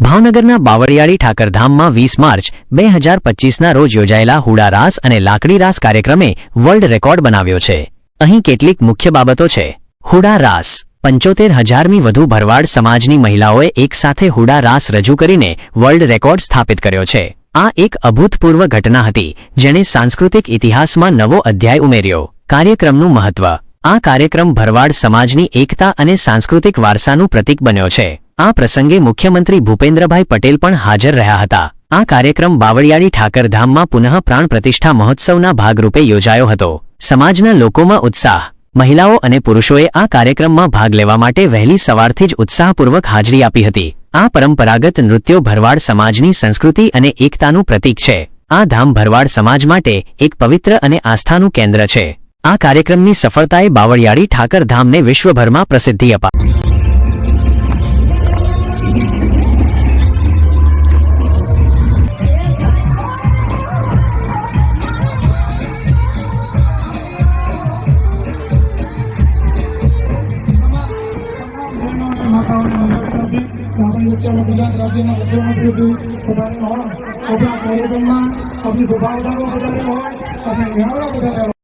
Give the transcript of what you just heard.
ભાવનગરના બાવળિયાળી ઠાકરધામમાં વીસ માર્ચ બે હજાર પચીસના રોજ યોજાયેલા હુડા રાસ અને લાકડી રાસ કાર્યક્રમે વર્લ્ડ રેકોર્ડ બનાવ્યો છે. અહીં કેટલીક મુખ્ય બાબતો છે. હુડા રાસ. પંચોતેર હજારમી વધુ ભરવાડ સમાજની મહિલાઓએ એકસાથે હુડા રાસ રજૂ કરીને વર્લ્ડ રેકોર્ડ સ્થાપિત કર્યો છે. આ એક અભૂતપૂર્વ ઘટના હતી, જેણે સાંસ્કૃતિક ઇતિહાસમાં નવો અધ્યાય ઉમેર્યો. કાર્યક્રમનું મહત્વ. આ કાર્યક્રમ ભરવાડ સમાજની એકતા અને સાંસ્કૃતિક વારસાનું પ્રતીક બન્યો છે. આ પ્રસંગે મુખ્યમંત્રી ભૂપેન્દ્રભાઈ પટેલ પણ હાજર રહ્યા હતા. આ કાર્યક્રમ બાવળિયાળી ઠાકરધામમાં પુનઃ પ્રાણ પ્રતિષ્ઠા મહોત્સવના ભાગરૂપે યોજાયો હતો. સમાજના લોકોમાં ઉત્સાહ, મહિલાઓ અને પુરુષોએ આ કાર્યક્રમમાં ભાગ લેવા માટે વહેલી સવારથી જ ઉત્સાહપૂર્વક હાજરી આપી હતી. આ પરંપરાગત નૃત્યો ભરવાડ સમાજની સંસ્કૃતિ અને એકતાનું પ્રતીક છે. આ ધામ ભરવાડ સમાજ માટે એક પવિત્ર અને આસ્થાનું કેન્દ્ર છે. આ કાર્યક્રમની સફળતાએ બાવળિયાળી ઠાકરધામને વિશ્વભરમાં પ્રસિદ્ધિ અપાવી માતાઓને વંદન કરતી આપણી વચ્ચે ગુજરાત રાજ્યના મુખ્યમંત્રી શ્રી પધારેલા હોય આપણા કાર્યક્રમમાં આપણી સભા વધારો વધારેલો હોય આપણે મેળાવડા વધારેલો